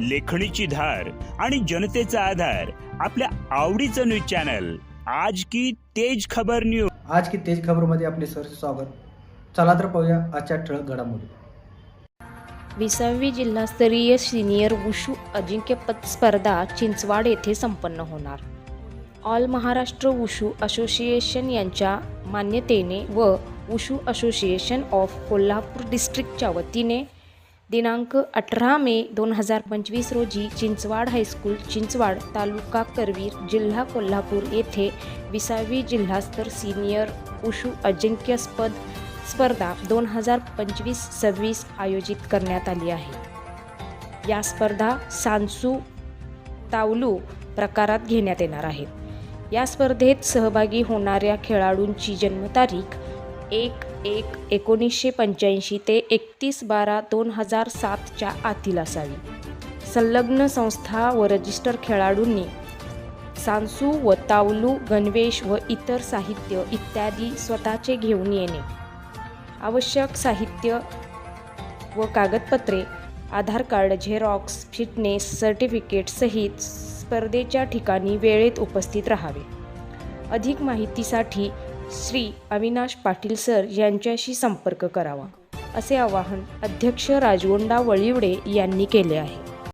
लेखणीची धार आणि जनतेचा आधार आपल्या आवडीचं न्यूज चॅनल. आज की तेज खबर न्यूज आज की तेज खबरमध्ये आपले सर स्वागत. चला तर पाहूया आजच्या ठळक घडामोडी. विसावी जिल्हास्तरीय सिनियर वुशू अजिंक्यपद स्पर्धा चिंचवाड येथे संपन्न होणार. ऑल महाराष्ट्र वुशू असोसिएशन यांच्या मान्यतेने व वुशू असोसिएशन ऑफ कोल्हापूर डिस्ट्रिक्टच्या वतीने दिनांक अठरा मे दोन हजार पंचवीस रोजी चिंचवाड हायस्कूल चिंचवाड तालुका करवीर जिल्हा कोल्हापूर येथे विसावी जिल्हास्तर सिनियर वुशू अजिंक्यस्पद स्पर्धा दोन हजार पंचवीस सव्वीस आयोजित करण्यात आली आहे. या स्पर्धा सांसू तावलू प्रकारात घेण्यात येणार आहेत या स्पर्धेत सहभागी होणाऱ्या खेळाडूंची जन्मतारीख एक एक एकोणीसशे पंच्याऐंशी ते एकतीस बारा दोन हजार सातच्या आतील असावी. संलग्न संस्था व रजिस्टर खेळाडूंनी सांसू व तावलू गणवेश व इतर साहित्य इत्यादी स्वतःचे घेऊन येणे. आवश्यक साहित्य व कागदपत्रे Aadhaar card xerox fitness certificate सहित स्पर्धेच्या ठिकाणी वेळेत उपस्थित राहावे. अधिक माहितीसाठी श्री अविनाश पाटील सर यांच्याशी संपर्क करावा असे आवाहन अध्यक्ष राजगोंडा वळिवडे यांनी केले आहे.